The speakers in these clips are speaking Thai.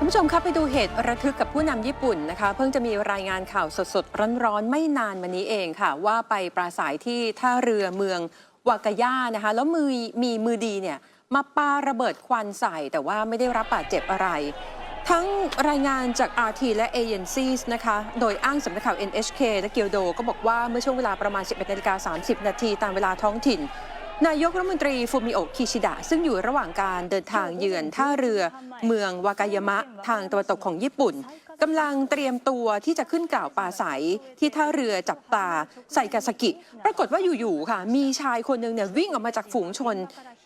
คุณผู้ชมครับไปดูเหตุระทึกกับผู้นำญี่ปุ่นนะคะ เพิ่งจะมีรายงานข่าวสดๆ ร้อนๆ ไม่นานมานี้เองค่ะ ว่าไปปราศัยที่ท่าเรือเมืองวากาย่านะคะ แล้วมือมีมือดีเนี่ยมาปาระเบิดควันใส่ แต่ว่าไม่ได้รับบาดเจ็บอะไร ทั้งรายงานจาก RT และ Agencies นะคะ โดยอ้างสำนักข่าว NHK และเกียวโด ก็บอกว่าเมื่อช่วงเวลาประมาณ 11นาฬิกา30 นาทีตามเวลาท้องถิ่น นายกรัฐมนตรีฟูมิโอะคิชิดะ ซึ่งอยู่ระหว่างการเดินทางเยือนท่าเรือ เมืองวากายามะ ทางตะวันตกของญี่ปุ่นกำลังเตรียมตัวที่จะขึ้นกล่าวปาศัยที่ท่าเรือจับตาใส่กาสกิ ปรากฏว่าอยู่ๆค่ะ มีชายคนหนึ่งเนี่ยวิ่งออกมาจากฝูงชน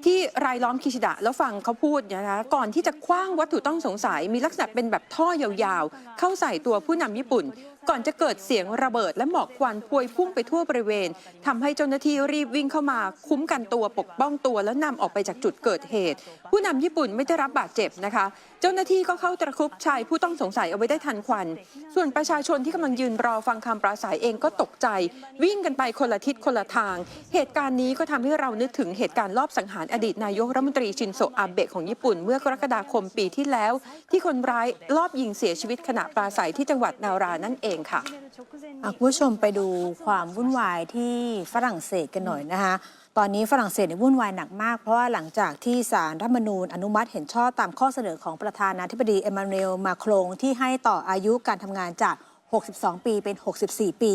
ที่รายล้อมคิชิดะแล้วฟังเขาพูดนะคะก่อนที่จะคว้างวัตถุต้องสงสัยมีลักษณะเป็นแบบท่อยาวๆ เข้าใส่ตัวผู้นำญี่ปุ่น ก่อนจะเกิดเสียงระเบิดและหมอกควันพวยพุ่งไปทั่วบริเวณทำให้เจ้าหน้าที่รีบวิ่งเข้ามา คุ้มกันตัวปกป้องตัวแล้วนำออกไปจากจุดเกิดเหตุ ผู้นำญี่ปุ่นไม่ได้รับบาดเจ็บนะคะ เจ้าหน้าที่ก็เข้าตะครุบชายผู้ต้องสงสัยเอาไว้ได้ทันควัน ส่วนประชาชนที่กำลังยืนรอฟังคำปราศัยเองก็ตกใจ วิ่งกันไปคนละทิศคนละทาง เหตุการณ์นี้ก็ทำให้เรานึกถึงเหตุการณ์ลอบสังหารอดีตนายกรัฐมนตรีชินโซอาเบะของญี่ปุ่น เมื่อกรกฎาคมปีที่แล้ว ที่คนร้ายลอบยิงเสียชีวิตขณะปราศัยที่จังหวัดนารานั่นเองค่ะคุณผู้ชมไปดูความวุ่นวายที่ฝรั่งเศสกันหน่อยนะคะตอนนี้ฝรั่งเศสเนี่ยวุ่นวายหนักมาก เพราะว่าหลังจากที่สารรัฐมนูญอนุมัติเห็นชอบตามข้อเสนอของประธานาธิบดีเอมมานูเอลมาโครงที่ให้ต่ออายุการทำงานจาก 62 ปีเป็น 64 ปี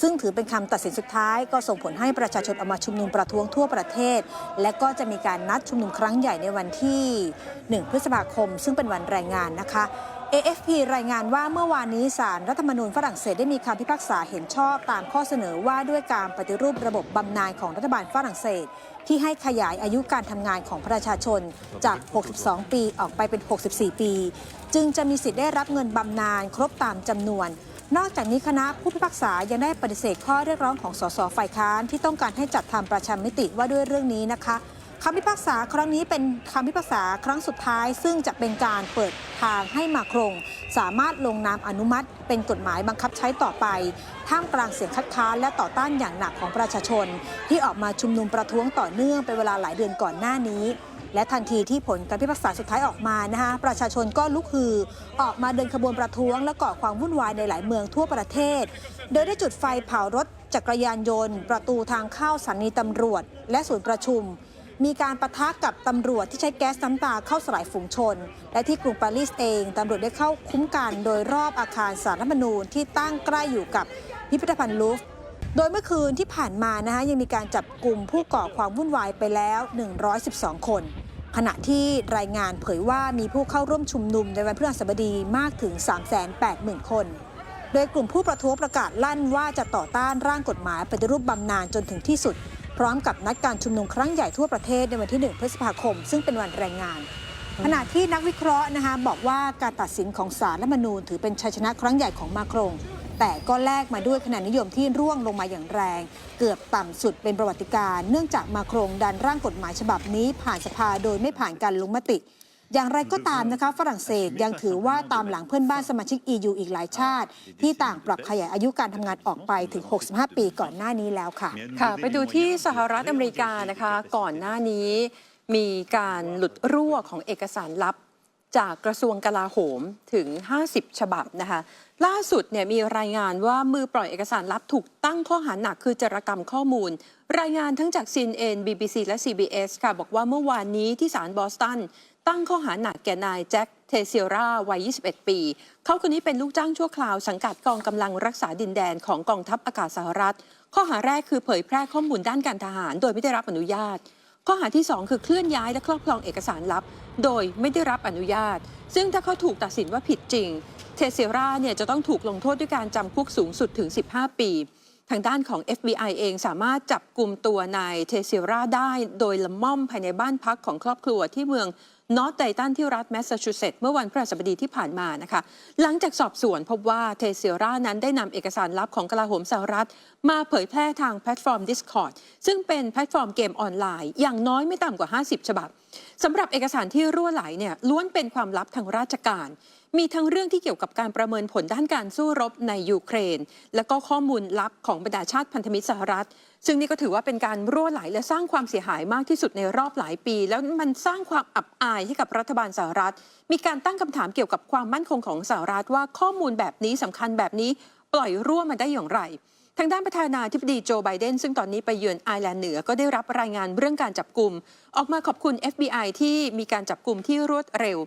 ซึ่งถือเป็นคำตัดสินสุดท้ายก็ส่งผลให้ประชาชนออกมาชุมนุมประท้วงทั่วประเทศ และก็จะมีการนัดชุมนุมครั้งใหญ่ในวันที่ 1 พฤษภาคม ซึ่งเป็นวันแรงงานนะคะ AFP รายงานว่าเมื่อวานนี้ศาลรัฐธรรมนูญฝรั่งเศสได้มีคำพิพากษาเห็นชอบตามข้อเสนอว่าด้วยการปฏิรูประบบบำนาญของรัฐบาลฝรั่งเศส ที่ให้ขยายอายุการทำงานของประชาชนจาก 62 ปีออกไปเป็น 64 ปี จึงจะมีสิทธิ์ได้รับเงินบำนาญครบตามจำนวน นอกจากนี้คณะผู้พิพากษายังได้ปฏิเสธข้อเรียกร้องของสสฝ่ายค้านที่ต้องการให้จัดทำประชามติว่าด้วยเรื่องนี้นะคะคำพิพากษาครั้งนี้เป็นคำพิพากษาครั้งสุดท้าย ซึ่งจะเป็นการเปิดทางให้มาโครง สามารถลงนามอนุมัติ เป็นกฎหมายบังคับใช้ต่อไป ท่ามกลางเสียงคัดค้านและต่อต้านอย่างหนักของประชาชน ที่ออกมาชุมนุมประท้วงต่อเนื่องเป็นเวลาหลายเดือนก่อนหน้านี้ และทันทีที่ผลการพิพากษาสุดท้ายออกมานะคะประชาชนก็ลุกฮือ ออกมาเดินขบวนประท้วง และก่อความวุ่นวายในหลายเมืองทั่วประเทศ โดยได้จุดไฟเผารถจักรยานยนต์ ประตูทางเข้าสถานีตำรวจ และศูนย์ประชุม มีการประทะกับตำรวจที่ใช้แก๊สน้ำตาเข้าสลายฝูงชน และที่กรุงปารีสเองตำรวจได้เข้าคุ้มกันโดยรอบอาคารสารรัฐมนูญที่ตั้งใกล้อยู่กับพิพิธภัณฑ์ลูฟ์โดยเมื่อคืนที่ผ่านมานะคะยังมีการจับกลุ่มผู้ก่อความวุ่นวายไปแล้ว 112 คน ขณะที่รายงานเผยว่ามีผู้เข้าร่วมชุมนุมในวันพฤหัสบดีมากถึง 380,000 คน โดยกลุ่มผู้ประท้วงประกาศลั่นว่าจะต่อต้านร่างกฎหมายปฏิรูปบำนาญจนถึงที่สุด พร้อมกับนัดการชุมนุมครั้งใหญ่ทั่วประเทศในวันที่ 1 พฤษภาคม ซึ่งเป็นวันแรงงานขณะที่นักวิเคราะห์นะคะบอกว่าการตัดสินของศาลรัฐมนูญถือเป็นชัยชนะครั้งใหญ่ของมาครง แต่ก็แลกมาด้วยคะแนนนิยมที่ร่วงลงมาอย่างแรง เกือบต่ำสุดเป็นประวัติการ เนื่องจากมาโครงดันร่างกฎหมายฉบับนี้ผ่านสภาโดยไม่ผ่านการลงมติ อย่างไรก็ตามนะคะ ฝรั่งเศสยังถือว่าตามหลังเพื่อนบ้านสมาชิก EU อีกหลายชาติ ที่ต่างปรับขยายอายุการทำงานออกไปถึง 65 ปีก่อนหน้านี้แล้วค่ะ ค่ะ ไปดูที่สหรัฐอเมริกานะคะ ก่อนหน้านี้ มีการหลุดรั่วของเอกสารลับจากกระทรวงกลาโหมถึง 50 ฉบับนะคะ ล่าสุดเนี่ยมีรายงานว่ามือปล่อยเอกสารลับถูกตั้งข้อหาหนักคือจารกรรมข้อมูล รายงานทั้งจาก CNN BBC และ CBS ค่ะ บอกว่าเมื่อวานนี้ที่ศาลบอสตัน ตั้งข้อหาหนักแก่นายแจ็คเทเซียราวัย 21 ปี เขาคนนี้เป็นลูกจ้างชั่วคราวสังกัดกองกำลังรักษาดินแดนของกองทัพอากาศสหรัฐ ข้อหาแรกคือเผยแพร่ข้อมูลด้านการทหาร โดยไม่ได้รับอนุญาตข้อหาที่ 2 คือเคลื่อนย้ายและครอบครองเอกสารลับ โดยไม่ได้รับอนุญาต ซึ่งถ้าเขาถูกตัดสินว่าผิดจริง เทเซราเนี่ยจะต้องถูกลงโทษด้วยการจำคุกสูงสุดถึง 15 ปี ทางด้านของ FBI เองสามารถจับกลุ่มตัวนายเทเซราได้โดยละม่อมภายในบ้านพักของครอบครัวที่เมืองนอร์ทไดตันที่รัฐแมสซาชูเซตส์เมื่อวันพฤหัสบดีที่ผ่านมานะคะ หลังจากสอบสวนพบว่าเทเซรานั้นได้นำเอกสารลับของกลาโหมสหรัฐ มาเผยแพร่ทางแพลตฟอร์ม Discord ซึ่งเป็นแพลตฟอร์มเกมออนไลน์ อย่างน้อยไม่ต่ำกว่า 50 ฉบับสำหรับเอกสารที่รั่วไหลเนี่ยล้วนเป็นความลับทางราชการ มีทั้งเรื่องที่เกี่ยวกับการประเมินผลด้านการสู้รบในยูเครน และก็ข้อมูลลับของบรรดาชาติพันธมิตรสหรัฐ ซึ่งนี่ก็ถือว่าเป็นการรั่วไหลและสร้างความเสียหายมากที่สุดในรอบหลายปี แล้วมันสร้างความอับอายให้กับรัฐบาลสหรัฐ มีการตั้งคำถามเกี่ยวกับความมั่นคงของสหรัฐว่าข้อมูลแบบนี้สำคัญแบบนี้ปล่อยรั่วมาได้อย่างไร ทางด้านประธานาธิบดีโจไบเดนซึ่งตอนนี้ไปเยือนไอร์แลนด์เหนือก็ได้รับรายงานเรื่องการจับกลุ่ม ออกมาขอบคุณ FBI ที่มีการจับกลุ่มที่รวดเร็ว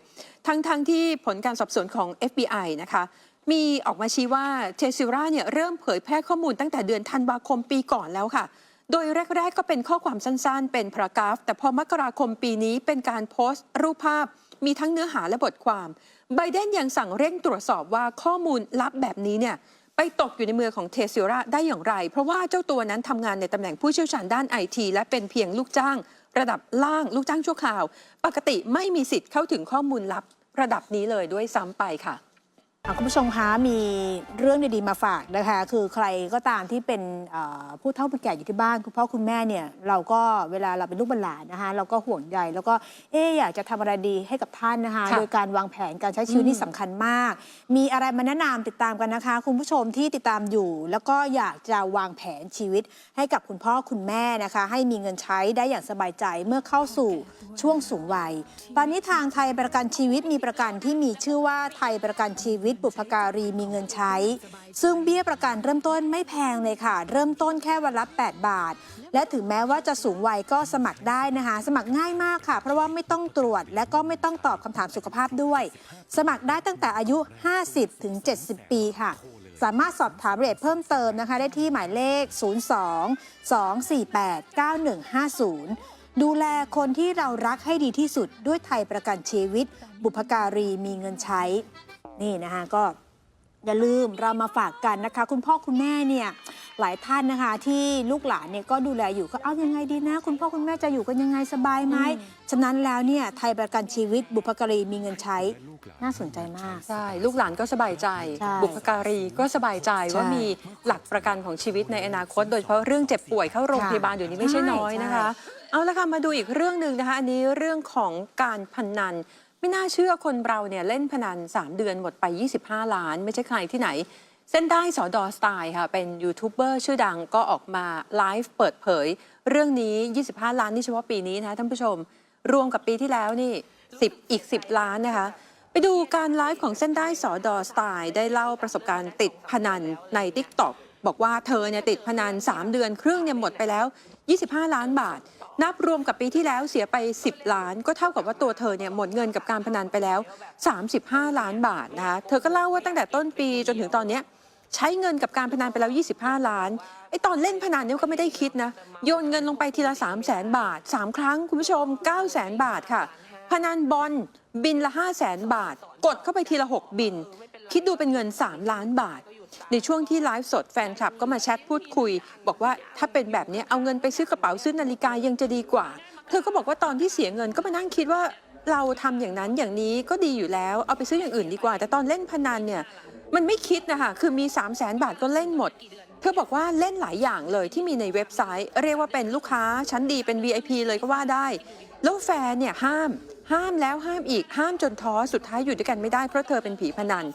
ทั้งๆทที่ผลการสอบสวนของ FBI นะคะมีออกมาชี้ว่าเทซิราเนี่ยเริ่มเผยแพร่ข้อมูลตั้งแต่เดือนธันวาคมปีก่อนแล้วค่ะ โดยแรก ๆ ก็เป็นข้อความสั้น ๆ เป็นพารากราฟ แต่พอมกราคมปีนี้เป็นการโพสต์ รูปภาพ มีทั้งเนื้อหาและบทความไบเดนยังสั่งเร่งตรวจสอบว่าข้อมูลลับแบบนี้เนี่ย ไปตกอยู่ในมือของเทซิราได้อย่างไร เพราะว่าเจ้าตัวนั้นทำงานในตำแหน่งผู้เชี่ยวชาญด้านไอทีและเป็นเพียงลูกจ้าง ระดับล่างลูกจ้างชั่วคราว ปกติไม่มีสิทธิ์เข้าถึงข้อมูลลับระดับนี้เลยด้วยซ้ำไปค่ะ คุณผู้ชมคะมีเรื่องดีๆมาฝากนะคะ คือใครก็ตามที่เป็นเอ่อผู้เฒ่าผู้แก่อยู่ที่บ้านคุณพ่อคุณแม่เนี่ยเราก็เวลาเราเป็นลูกเป็นหลานนะคะ เราก็ห่วงใยแล้วก็เอ๊ะอยากจะทำอะไรดีให้กับท่านนะคะค่ะโดยการวางแผนการใช้ชีวิตอืมนี่สำคัญมาก มีอะไรมาแนะนำติดตามกันนะคะ คุณผู้ชมที่ติดตามอยู่ แล้วก็อยากจะวางแผนชีวิตให้กับคุณพ่อคุณแม่นะคะ ให้มีเงินใช้ได้อย่างสบายใจเมื่อเข้าสู่ช่วงสูงวัย ตอนนี้ทางไทยประกันชีวิตมีประกันที่มีชื่อว่าไทยประกันชีวิตบุพการีมีเงินใช้ ซึ่งเบี้ยประกันเริ่มต้นไม่แพงเลยค่ะ เริ่มต้นแค่วันละ 8 บาท และถึงแม้ว่าจะสูงวัยก็สมัครได้นะคะ สมัครง่ายมากค่ะ เพราะว่าไม่ต้องตรวจและก็ไม่ต้องตอบคำถามสุขภาพด้วย สมัครได้ตั้งแต่อายุ 50 ถึง 70 ปีค่ะสามารถสอบถามเอียดเพิ่มเติมนะคะ ได้ที่หมายเลข 02 248 9150 ดูแลคนที่เรารักให้ดีที่สุดด้วยไทยประกันชีวิต บุพการีมีเงินใช้ นี่นะคะก็อย่าลืมเรามาฝากกันนะคะ คุณพ่อคุณแม่เนี่ยหลายท่านนะคะ ที่ลูกหลานเนี่ยก็ดูแลอยู่ก็เอายังไงดีนะ คุณพ่อคุณแม่จะอยู่กันยังไงสบายไหมฉะนั้นแล้วเนี่ยไทยประกันชีวิตบุพการีมีเงินใช้น่าสนใจมาก ใช่ ลูกหลานก็สบายใจ ใช่บุพการีก็สบายใจใช่ว่ามีหลักประกันของชีวิตในอนาคต โดยเฉพาะเรื่องเจ็บป่วยเข้าโรงค่ะพยาบาลเดี๋ยวนี้ไม่ใช่ใช่น้อยนะคะใช่เอาละค่ะมาดูอีกเรื่องหนึ่งนะคะ อันนี้เรื่องของการพนัน ไม่น่าเชื่อคนเราเนี่ยเล่นพนัน 3 เดือนหมดไป 25 ล้าน ไม่ใช่ใครที่ไหน เส้นได้สอดอสไตล์ค่ะ เป็นยูทูบเบอร์ชื่อดังก็ออกมาไลฟ์เปิดเผย เรื่องนี้ 25 ล้านนี่เฉพาะปีนี้นะท่านผู้ชม รวมกับปีที่แล้วนี่ 10 อีก 10 ล้านนะคะ ไปดูการไลฟ์ของเส้นได้สอดอสไตล์ ได้เล่าประสบการณ์ติดพนันใน t ิ k t o k บอกว่าเธอเนี่ยติดพนัน 3 เดือนครึ่งเนี่ยหมดไปแล้ว 25 ล้านบาท นับรวมกับปีที่แล้วเสียไป 10 ล้าน ก็เท่ากับว่าตัวเธอเนี่ยหมดเงินกับการพนันไปแล้ว 35 ล้านบาทนะคะเธอก็เล่าว่าตั้งแต่ต้นปีจนถึงตอนนี้ใช้เงินกับการพนันไปแล้ว 25 ล้านไอ้ตอนเล่นพนันเนี่ยก็ไม่ได้คิดนะโยนเงินลงไปทีละ 3 0 0แสนบาท 3 ครั้งคุณผู้ชม 9 0 0แสนบาทค่ะ พนันบอลบินละ 5 0 0แสนบาท กดเข้าไปทีละ 6 บิน คิดดูเป็นเงิน 3 ล้านบาท ในช่วงที่ไลฟ์สดแฟนคลับก็มาแชทพูดคุย บอกว่าถ้าเป็นแบบนี้เอาเงินไปซื้อกระเป๋าซื้อนาฬิกายังจะดีกว่า เธอก็บอกว่าตอนที่เสียเงินก็มานั่งคิดว่าเราทำอย่างนั้นอย่างนี้ก็ดีอยู่แล้ว เอาไปซื้ออย่างอื่นดีกว่า แต่ตอนเล่นพนันเนี่ยมันไม่คิดนะคะคือมี 3 0 0แสนบาทก็เล่นหมด เธอบอกว่าเล่นหลายอย่างเลยที่มีในเว็บไซต์ เรียกว่าเป็นลูกค้าชั้นดีเป็น VIP เลยก็ว่าได้ แล้วแฟนเนี่ยห้าม ห้ามแล้วห้ามอีกห้ามจนท้อสุดท้ายอยู่ด้วยกันไม่ได้เพราะเธอเป็นผีพนัน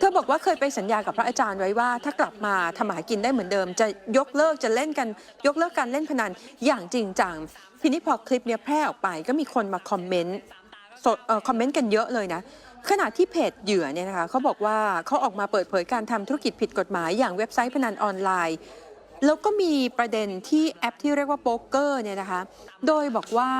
เธอบอกว่าเคยไปสัญญากับพระอาจารย์ไว้ว่า ถ้ากลับมาทำหากินได้เหมือนเดิม จะยกเลิกจะเล่นกัน ยกเลิกการเล่นพนันอย่างจริงจังทีนี้พอคลิปเนี้ยแพร่ออกไปก็มีคนมาคอมเมนต์สดเอ่อคอมเมนต์กันเยอะเลยนะขณะที่เพจเหยื่อเนี่ยนะคะเขาบอกว่าเขาออกมาเปิดเผยการทำธุรกิจผิดกฎหมายอย่างเว็บไซต์พนันออนไลน์ แล้วก็มีประเด็นที่แอปที่เรียกว่าโป๊กเกอร์เนี่ยนะคะ โดยบอกว่า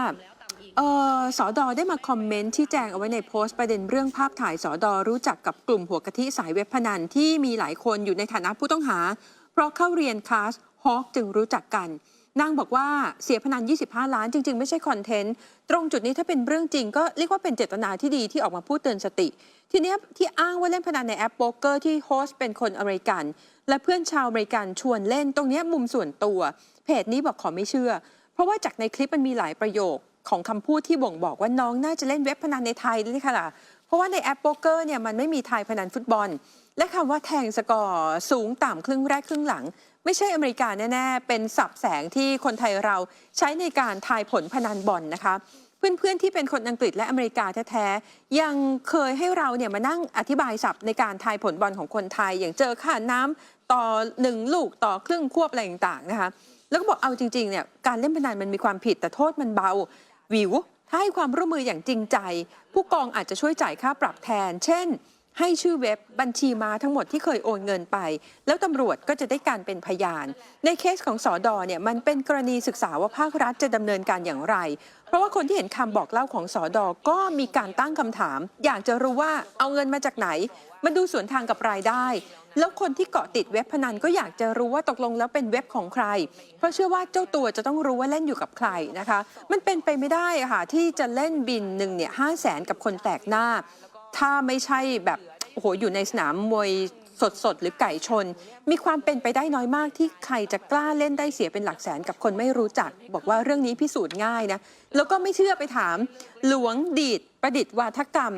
เออสอดอได้มาคอมเมนต์ที่แจ้งเอาไว้ในโพสต์ประเด็นเรื่องภาพถ่ายสอดอรู้จักกับกลุ่มหัวกะทิสายเว็บพนันที่มีหลายคนอยู่ในฐานะผู้ต้องหา เพราะเข้าเรียนคลาสฮอกจึงรู้จักกันนางบอกว่าเสียพนัน 25 ล้านจริง ๆ ไม่ใช่คอนเทนต์ ตรงจุดนี้ถ้าเป็นเรื่องจริงก็เรียกว่าเป็นเจตนาที่ดีที่ออกมาพูดเตือนสติ ทีนี้ที่อ้างว่าเล่นพนันในแอปโป๊กเกอร์ที่โฮสต์เป็นคนอเมริกัน และเพื่อนชาวอเมริกันชวนเล่นตรงนี้มุมส่วนตัว เพจนี้บอกขอไม่เชื่อ เพราะว่าจากในคลิปมันมีหลายประโยค ของคำพูดที่บ่งบอกว่าน้องน่าจะเล่นเว็บพนันในไทยนี่ค่ะเพราะว่าในแอปโป๊กเกอร์เนี่ยมันไม่มีไทยพนันฟุตบอล และคำว่าแทงสกอร์สูงต่ำครึ่งแรกครึ่งหลัง ไม่ใช่อเมริกาแน่ๆ เป็นสับแสงที่คนไทยเราใช้ในการทายผลพนันบอลนะคะเพื่อนๆที่เป็นคนอังกฤษและอเมริกาแท้ๆยังเคยให้เราเนี่ยมานั่งอธิบายศัพท์ในการทายผลบอลของคนไทย อย่างเจอค่าน้ำต่อหนึ่งลูกต่อครึ่งควบอะไรต่างๆนะคะแล้วก็บอกเอาจริงๆเนี่ยการเล่นพนันมันมีความผิดแต่โทษมันเบา วิว ถ้าให้ความร่วมมืออย่างจริงใจ ผู้กองอาจจะช่วยจ่ายค่าปรับแทน เช่น ให้ชื่อเว็บบัญชีมาทั้งหมดที่เคยโอนเงินไป แล้วตำรวจก็จะได้การเป็นพยาน ในเคสของสอดอเนี่ยมันเป็นกรณีศึกษาว่าภาครัฐจะดำเนินการอย่างไร เพราะว่าคนที่เห็นคำบอกเล่าของสอดอก็มีการตั้งคำถาม อยากจะรู้ว่าเอาเงินมาจากไหน มันดูสวนทางกับรายได้ แล้วคนที่เกาะติดเว็บพนันก็อยากจะรู้ว่าตกลงแล้วเป็นเว็บของใคร เพราะเชื่อว่าเจ้าตัวจะต้องรู้ว่าเล่นอยู่กับใครนะคะ มันเป็นไปไม่ได้ค่ะที่จะเล่นบินหนึ่งเนี่ยห้าแสนกับคนแปลกหน้า ถ้าไม่ใช่แบบโอ้โหอยู่ในสนามมวยสดๆหรือไก่ชน มีความเป็นไปได้น้อยมากที่ใครจะกล้าเล่นได้เสียเป็นหลักแสนกับคนไม่รู้จัก บอกว่าเรื่องนี้พิสูจน์ง่ายนะ แล้วก็ไม่เชื่อไปถาม หลวงดีดประดิษฐ์วาทกรรม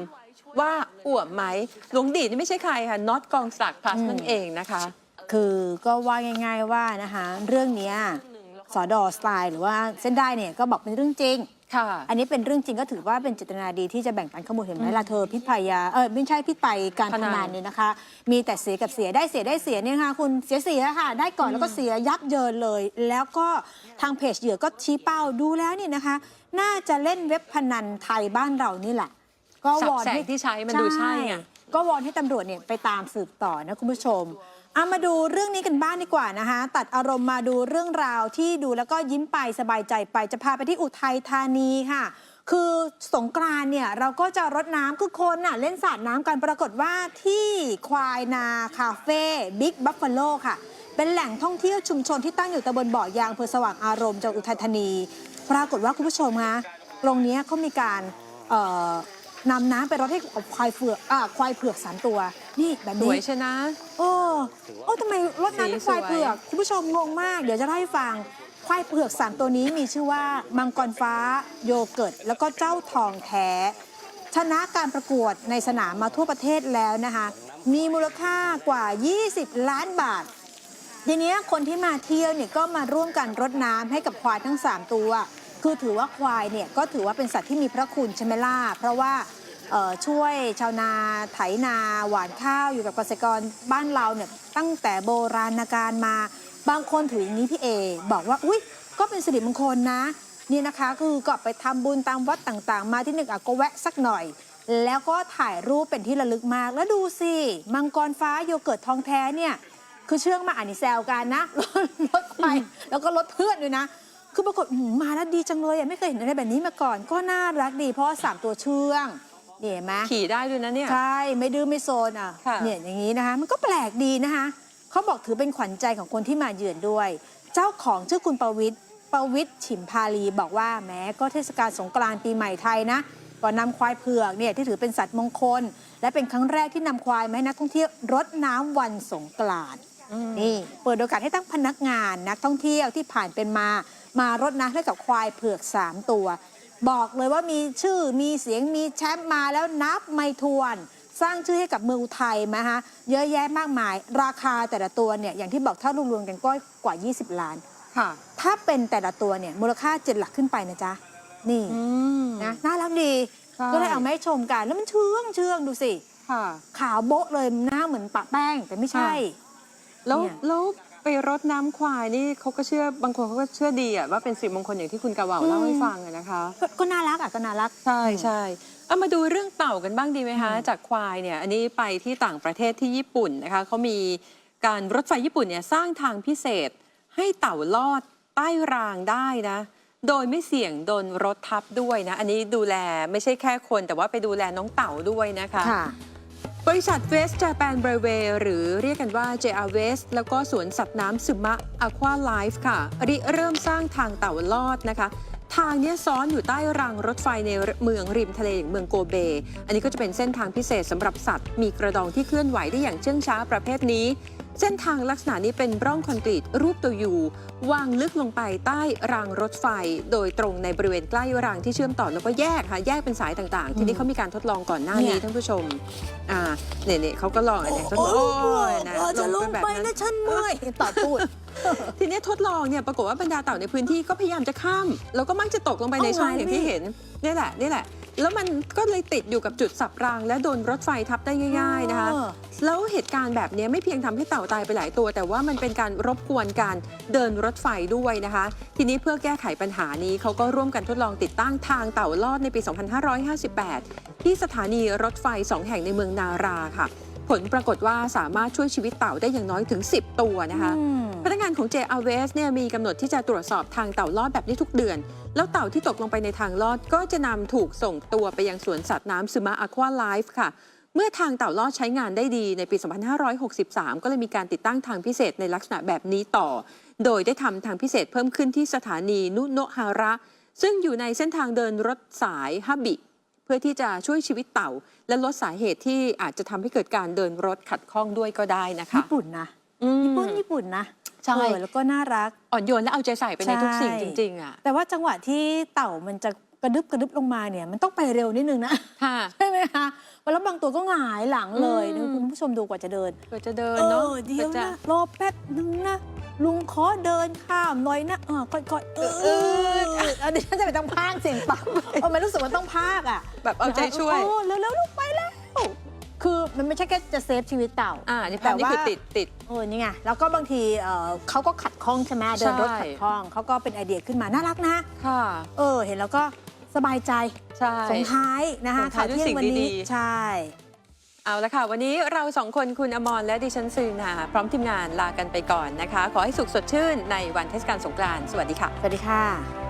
ว่าอ่วมไหมหลวงดีดนี่ไม่ใช่ใครค่ะน็อตกองสลักพลัสนั่นเองนะคะ คือก็ว่าง่าย ๆว่านะคะเรื่องเนี้ยสอดอสไตล์หรือว่าเส้นได้เนี่ยก็บอกเป็นเรื่องจริงค่ะ อันนี้เป็นเรื่องจริงก็ถือว่าเป็นเจตนาดีที่จะแบ่งปันข้อมูลเห็นไหมล่ะเธอพิษภัยยาเออไม่ใช่พิษภัยการพพนันันนเนี่ยนะคะ มีแต่เสียกับเสียได้เสียได้เสียเนี่ยนะคะคุณเสียเสียค่ะ ได้ก่อนแล้วก็เสียยับเยินเลย แล้วก็ทางเพจเหยื่อก็ชี้เป้าดูแล้วเนี่ยนะคะ น่าจะเล่นเว็บพนันไทยบ้านเรานี่แหละ ก็วอนสับแสงที่ใช้มันดูใช่ไง ก็วอนให้ตำรวจเนี่ยไปตามสืบต่อนะคุณผู้ชมเอามาดูเรื่องนี้กันบ้างดีกว่านะคะ ตัดอารมณ์มาดูเรื่องราวที่ดูแล้วก็ยิ้มไปสบายใจไปจะพาไปที่อุทัยธานีค่ะ คือสงกรานต์เนี่ยเราก็จะรดน้ำคือคนน่ะเล่นสาดน้ำกันปรากฏว่าที่ควายนาคาเฟ่บิ๊กบัฟฟาโลค่ะ เป็นแหล่งท่องเที่ยวชุมชนที่ตั้งอยู่ตำบลบ่อยางอำเภอสว่างอารมณ์จังหวัดอุทัยธานี ปรากฏว่าคุณผู้ชมคะตรงเนี้ยเขามีการ เอ่อ นำน้ำไปรดให้กับควายเผือกอ่าควายเผือกสามตัว นี่แบบสนี้วยใช่นะโอ้โอ้ทำไมรดน้ำให้ควายเผือกคุณผู้ชมงงมาก เดี๋ยวจะเล่าให้ฟัง ควายเผือกสามตัวนี้มีชื่อว่ามังกรฟ้า โยเกิร์ต แล้วก็เจ้าทองแท้ ชนะการประกวดในสนามมาทั่วประเทศแล้วนะคะ มีมูลค่ากว่า 20 ล้านบาท ทีเนี้ยคนที่มาเที่ยวเนี่ยก็มาร่วมกันรดน้ำให้กับควายทั้ง 3 ตัว คือถือว่าควายเนี่ยก็ถือว่าเป็นสัตว์ที่มีพระคุณใช่ไหมล่ะเพราะว่าช่วยชาวนาไถนาหวานข้าวอยู่กับเกษตรกรบ้านเราเนี่ยตั้งแต่โบราณกาลมา บางคนถืออย่างนี้พี่เอ บอกว่าอุ้ยก็เป็นสิริมงคลนะนี่นะคะคือก็ไปทำบุญตามวัดต่างๆ มาที่หนึ่งอะก็แวะสักหน่อย แล้วก็ถ่ายรูปเป็นที่ระลึกมากแล้วดูสิมังกรฟ้าโยเกิร์ตทองแท้เนี่ยคือเชื่องมาอ่านนิแซวกันนะรถไปแล้วก็รถเพื่อนด้วยนะ คือปรากฏอื้อหือมาแล้วดีจังเลยอะไม่เคยเห็นอะไรแบบนี้มาก่อน ก็น่ารักดี เพราะว่าสามตัวเชื่องนี่เห็นไหม ขี่ได้ด้วยนะเนี่ย ใช่ ไม่ดื้อไม่โซนอะค่ะ เนี่ยอย่างนี้นะคะ มันก็แปลกดีนะคะเขาบอกถือเป็นขวัญใจของคนที่มาเยือนด้วย เจ้าของชื่อคุณประวิทย์ประวิทย์ฉิมพาลีบอกว่าแม้ก็เทศกาลสงกรานต์ปีใหม่ไทยนะก็นำควายเผือกเนี่ยที่ถือเป็นสัตว์มงคล และเป็นครั้งแรกที่นำควายมาให้นักท่องเที่ยวรดน้ำวันสงกรานต์ นี่เปิดโอกาสให้ทั้งพนักงานนักท่องเที่ยวที่ผ่านเป็นมา มารดน้ำให้กับควายเผือก 3 ตัว บอกเลยว่ามีชื่อมีเสียงมีแชมป์มาแล้วนับไม่ถ้วน สร้างชื่อให้กับเมืองอุทัยนะคะเยอะแยะมากมาย ราคาแต่ละตัวเนี่ยอย่างที่บอกถ้ารวมๆกันก็กว่า 20 ล้านค่ะถ้าเป็นแต่ละตัวเนี่ยมูลค่าเจ็ดหลักขึ้นไปนะจ๊ะนี่อืมนะน่ารักดีใช่ก็เลยเอามาให้ชมกันแล้วมันเชื่องเชื่องดูสิค่ะขาวโบ๊ะเลยหน้าเหมือนปะแป้งแต่ไม่ใช่ แล้วเนี่ยแล้ว ไปรดน้ำควายนี่เขาก็เชื่อบางคนเขาก็เชื่อดีอะว่าเป็นสิริมงคลอย่างที่คุณกะเหว่าอืมเล่าให้ฟังอะนะคะ ก็ก็น่ารักอะก็น่ารัก ใช่ใช่เอามาดูเรื่องเต่ากันบ้างดีไหมคะ จากควายเนี่ย อันนี้ไปที่ต่างประเทศที่ญี่ปุ่นนะคะเขามีการรถไฟญี่ปุ่นเนี่ยสร้างทางพิเศษ ให้เต่าลอดใต้รางได้นะ โดยไม่เสี่ยงโดนรถทับด้วยนะ อันนี้ดูแลไม่ใช่แค่คนแต่ว่าไปดูแลน้องเต่าด้วยนะคะ ค่ะ บริษัทเวสจ a แปน b บรเวหรือเรียกกันว่า JR West แล้วก็สวนสัตว์น้ำซึมะอควาไลฟ์ค่ะริเริ่มสร้างทางเต่าลอดนะคะ ทางนี้ซ้อนอยู่ใต้รางรถไฟในเมืองริมทะเลอย่างเมืองโกเบ อันนี้ก็จะเป็นเส้นทางพิเศษสำหรับสัตว์ มีกระดองที่เคลื่อนไหวได้อย่างเชื่องช้าประเภทนี้ เส้นทางลักษณะนี้เป็นร่องคอนกรีตรูปตัวยูวางลึกลงไปใต้รางรถไฟ โดยตรงในบริเวณใกล้รางที่เชื่อมต่อแล้วก็แยกค่ะ แยกเป็นสายต่างๆ ทีนี้เขามีการทดลองก่อนหน้าเนี่นี้ยท่านผู้ชม อ่าเนี่ยเนี่ยเขาก็ลองอันเนี้ยทดลองโอ้ยนะเออจะลงแบบไปนั้นนะฉันเมื่อยต่อพูดทีนี้ทดลองเนี่ยปรากฏว่าบรรดาเต่าในพื้นที่ก็พยายามจะข้าม แล้วก็มักจะตกลงไปในเอาไงช่องอย่างที่พี่เห็นนี่แหละนี่แหละ แล้วมันก็เลยติดอยู่กับจุดสับราง และโดนรถไฟทับได้ง่าย ๆนะคะเออแล้วเหตุการณ์แบบนี้ไม่เพียงทำให้เต่าตายไปหลายตัว แต่ว่ามันเป็นการรบกวนการเดินรถไฟด้วยนะคะ ทีนี้เพื่อแก้ไขปัญหานี้เขาก็ร่วมกันทดลองติดตั้งทางเต่าลอดในปี 2558 ที่สถานีรถไฟ 2 แห่งในเมืองนาราค่ะ ผลปรากฏว่าสามารถช่วยชีวิตเต่าได้อย่างน้อยถึง 10 ตัวนะคะ อืม พนักงานของ j r v s เนี่ยมีกำหนดที่จะตรวจสอบทางเต่าลอดแบบนี้ทุกเดือน แล้วเต่าที่ตกลงไปในทางลอดก็จะนำถูกส่งตัวไปยังสวนสัตว์น้ำซึมะอะควาไลฟ์ค่ะ เมื่อทางเต่าลอดใช้งานได้ดีในปี 2563 ก็เลยมีการติดตั้งทางพิเศษในลักษณะแบบนี้ต่อ โดยได้ทำทางพิเศษเพิ่มขึ้นที่สถานีนุโนฮาระ ซึ่งอยู่ในเส้นทางเดินรถสายฮับบิเพื่อที่จะช่วยชีวิตเต่า และลดสาเหตุที่อาจจะทำให้เกิดการเดินรถขัดข้องด้วยก็ได้นะคะ ญี่ปุ่นนะ อืมญี่ปุ่นญี่ปุ่นนะใช่ เออแล้วก็น่ารัก อ่อนโยนและเอาใจใส่ไปในทุกสิ่งใช่ จริง ๆ อะ แต่ว่าจังหวะที่เต่ามันจะกระดึบกระดึบลงมาเนี่ย มันต้องไปเร็วนิดนึงนะ ค่ะ ใช่ไหมคะแล้วบางตัวก็หงายหลังเลยอืมนะคุณผู้ชมดูกว่าจะเดินเพื่อจะเดินเอเนาะอเดี๋ยวพื่อจะนะรอแป๊บนึงนะลุงขอเดินข้ามหน่อยนะเออค่อยๆเออเออเอาเดี๋ยวฉันจะไปต้องพากย์เสียงต่ำเออมันรู้สึกว่าต้องพากย์อะ แบบเอาใจช่วย โอ้เร็วๆลูกไปแล้ว คือมันไม่ใช่แค่จะเซฟชีวิตเต่า อ่านี่ภาพนี้คือติดติด เออนี่ไงแล้วก็บางทีเอ่อเขาก็ขัดข้องใช่ไหมเดินรถใช่ ขัดข้องเขาก็เป็นไอเดียขึ้นมาน่ารักนะ ค่ะ เออ เห็นแล้วก็สบายใจใช่ ส่งท้ายนะคะส่งท้ายด้วยข่วเที่งสิ่งวันี้ดีๆใช่ เอาละค่ะ วันนี้เราสองคนคุณอมรและดิฉันซืนาพร้อมทีมงานลากันไปก่อนนะคะ ขอให้สุขสดชื่นในวันเทศกาลสงกรานต์สวัสดีค่ะ สวัสดีค่ะ